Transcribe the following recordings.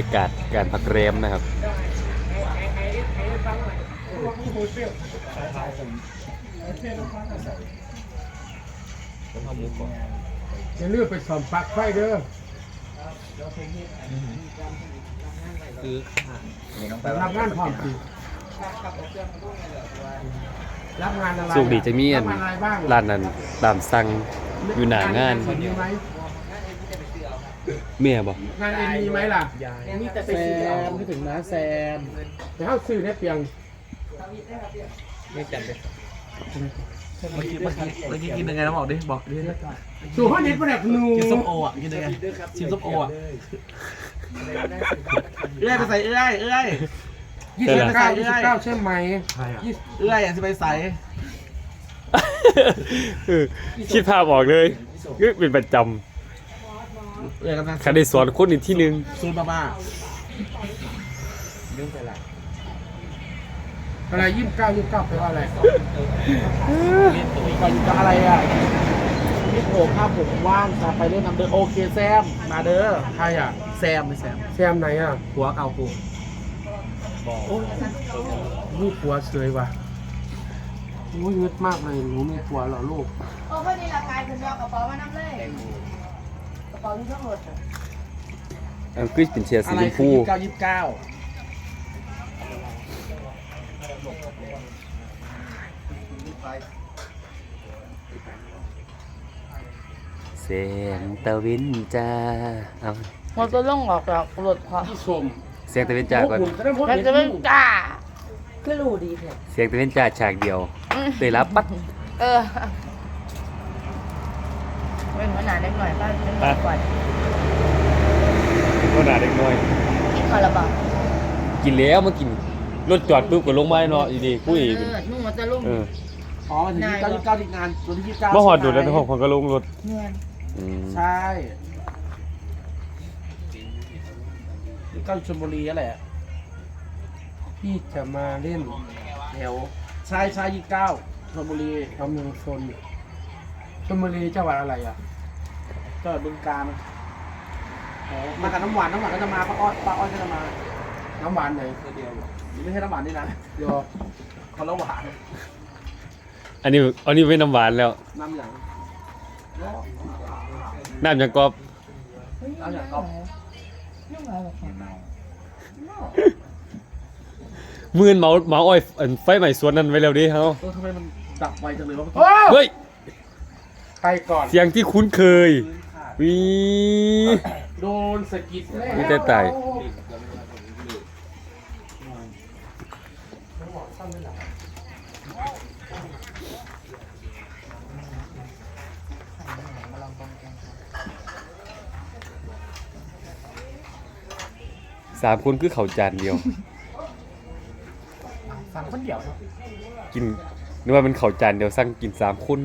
ยากาศการพักแรมนะครับอย่าลืมไปสอมปลั๊กไฟเด้อคือรับงานพร้อมสิรับงานอะไรสุกดีจะมีอันรับงานอะไรบ้างร้านนั้นตามสั่งอยู่หน้างาน มีไหมเมียบ่งานเอ็นมีไหมล่ะ มีแต่แซมที่ถึงนะแซมแต่เขาซื้อได้เพียงไม่จำเลยเมื่อกี้เมื่อกี้เมื่อกี้กินยังไงนะบอกดิบอกดิสู่ห้องเน็ตประดับนูกินส้มโออะกินยังไงชิมส้มโออะเอื้อยไปใส่เอื้อยเอื้อยยี่สิบเก้ายี่สิบเก้าใช่ไหมยี่สิบเอื้อยอะจะไปใส่เออคิดภาพออกเลยก็เป็นประจ เอื้อยกำลังำคันได้สอนคนอีกที่หนึงซูนมาม่าอะไรยี่สิบเก้ายี่สิบเก้าแปลว่าอะไรก่อนจะอะไรอะนี่ผมภาพผมว่างจะไปเล่นน้ำเด้อโอเคแซมมาเด้อใครอะแซมไม่แซมแซมไหนอะหัวเก่ากูมีผัวเสยว่ะโอ้ยงึดมากเลยหนูมีผัวเหรอลูกโอ้พอดีละกายคุณยอกกระเป๋ามานั่งเลย กระเป๋าที่ต้องรถอะอันคือเป็นเชียร์สีอะไรชมคืพูอยี่สิบเก้ายี่สิบเก้าแสงตะวินจ้าเอามันจะล่องออกจากรถพอที่ชมเสียงตะวินจ้าก่อนพวกคุณก็ได้พบมันเห็นจะไม่ลูกกล้า ก็รู้ดีเถอะเสียงตะวินจ้าฉากเดียวเตยรับปัดเออ เป็นหัวหน้าเด็กหน่อยป้าเด็กหน่อยก่อนขนาดเล็กน้อย กินคาราบาวกินแล้วมากินรถจอดปุ๊บก็ลงมาเนาะอยู่ดีคุยเออนุ่งมันจะลุ่มเอออ๋อถึงยี่สิบเก้ายี่สิบเก้าที่งานวันที่ยี่สิบเก้ามาหอดดูแล้วห้องก็ลงรถเงินอืมใช่ยี่สิบเก้าชลบุรีอะไรอะพี่จะมาเล่นแถวใช่ใช่ยี่สิบเก้าชลบุรีอำเภอชน ชลบุรีจังหวัดอะไรอะจังหวัดบึงกาฬมากับน้ำหวานน้ำหวานก็จะมาป้าอ้อยป้าอ้อยก็จะมาน้ำหวานไหนเดียวไม่ใช่น้ำหวานนี่นะโยคนละหวานอันนี้อันนี้เป็นน้ำหวานแล้ว น้ำหยังน้ำยังกรอบน้ำหยังก็นุ่งอะไรแบบนี้มื่นเมาเมาอ้อยอันไฟใหม่สวนนั้นไว้แล้วดิเฮาเออทำไมมันดับไวจังเลยวะโอ้เฮ้ย ใครก่อน เสียงที่คุ้นเคยวีโดนสะกิดแล้ไม่ได้ตายสามคนคือเขาจานเดียวสั่งคนเดียว กินนึกว่ามันเขาจานเดียวสั่งกินสามคน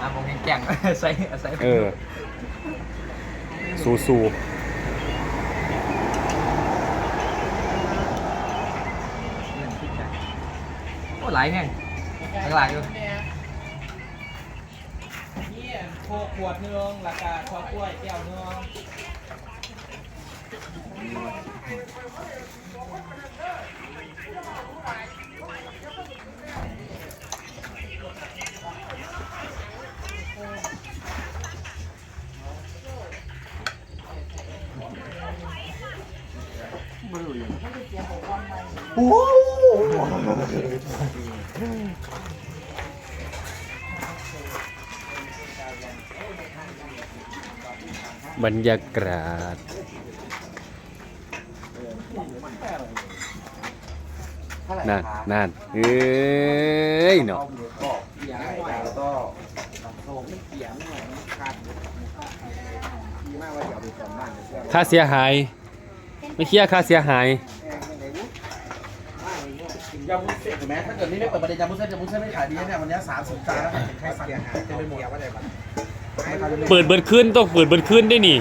อะผม แก่งใส่ใส่เออสูสูโอ้หลายแห่งหลายอยู่นี่โคกขวดหนึงราคาชอกล้วยแก้วหนึง บรรยากาศนั่นนั่นเอ้ยเนาะค่าเสียหาย ไม่เคลียร์ค่าเสียหาย ถูกไหมถ้าเกิดนี่ไม่เปิดประเด็นยามุ้นเส้นยามุ้นเส้นไม่ขายดีเนี่ยวันนี้สามสิบจานแล้วใครสั่งเรจะไปหมดว่าได้บ้เปิดเบิดขึ้นต้องเปิดเบิดขึ้นได้นี่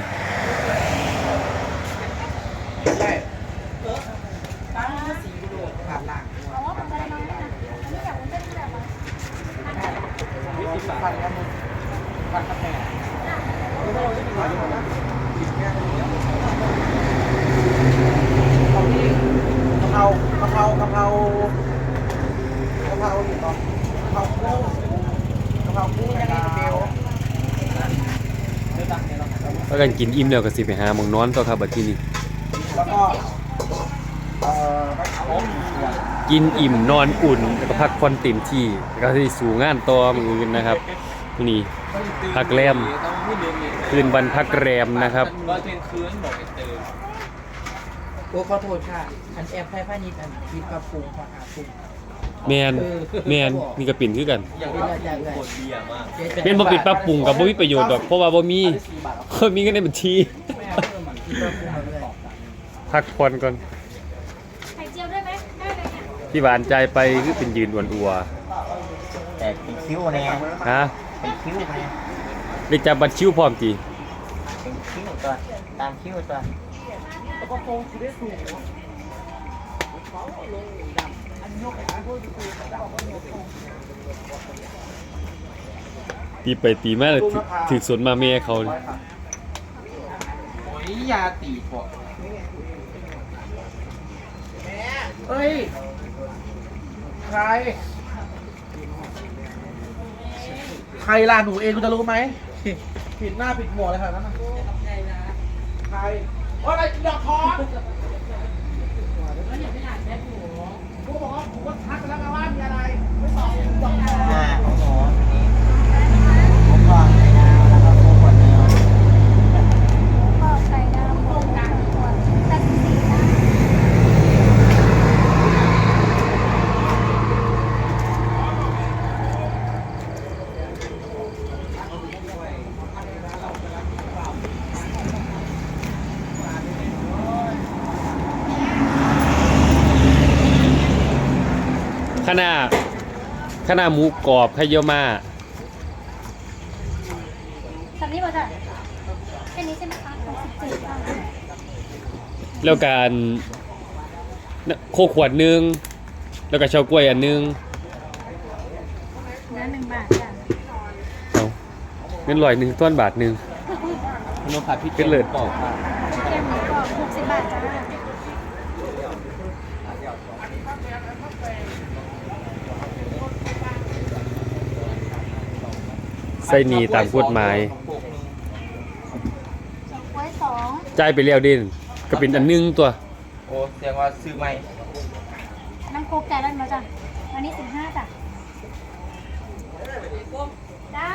กะเพรากะเพรากะเพรา เพราอยู่ตอนกะเพคู่กะเพราคู่ยังไงเบลแล้วกันกินอิ่มแล้วก็สิไปหาหมองนอนต่อครับบัดที่นี่กินอิ่มนอนอุ่นแล้วก็พักผ่อนเต็มที่แล้วก็สิสู่งานต่อมืออื่นนะครับนี่พักแรมคืนวันพักแรมนะครับโอ้ขอโทษค่ะ อันแอปไพ่พาณิชย์อันคิดปรับปรุงขอหาปรุง แมนแมนนี่ก็ปิ่นคือกันอย่างว่าปวดเบียร์มากเป็นบ่ปิดปรับปรุงกับบ่มีประโยชน์ดอกเพราะว่าบ่มีบ่มีเงินในบัญชีคิดปรับปรุงมาเลยพักผ่อนก่อนไข่เจียวด้วยไหมได้เลยเนี่ยที่หวานใจไปคือเป็นยืนอ้วนอัวแต่เป็นคิ้วแน่ฮะเป็นคิ้วแน่ได้จับบัตรคิวพร้อมติเป็นคิ้วตัวตามคิ้วตัว ตีไปตีมาแล้วถึกถึกสวนมาแม่เขานี่โอ้ยยาตีปอกเฮ้ย ใคร ใครล่ะหนูเองคุณจะรู้ไหมผิดหน้าผิดหมวกเลยค่ะนั่นน่ะใครโอ้ยดอกทองกูบอกว่าผมก็ทักไปแล้วไงว่ามีอะไร ไม่ตอบดอกทอง อ่าของหนูนี้ผมก็ไข่ดาวแล้วก็โค้งขวดเดียว ก็ไข่ดาวโครงการขวดแต่สีนะ คณะคณะหมูกรอบไข่เยี่ยวมาทำนี้ป่ะจ๊ะแค่นี้ใช่ไหมคะหกสิบเจ็ดบาทแล้วการโคขวดหนึง แล้วก็เฉากล้วยอันหนึงเนื้อหนึ่งบาทจ้ะเอาเงินร้อยหนึงต้นบาทหนึงคุณผัดพริกเป็นเลิศ บอกว่า แก้มหมูกรอบหกสิบบาทจ้า ไส้นีตามกฎหมายไว้สองจ่ายไปแล้วดินก็เป็นอันหนึงตัว โอ้แสดงว่าซื้อใหม่น้ำโคกใจายแล้มาจ้ะวันนี้สิบห้าจ้ะจ้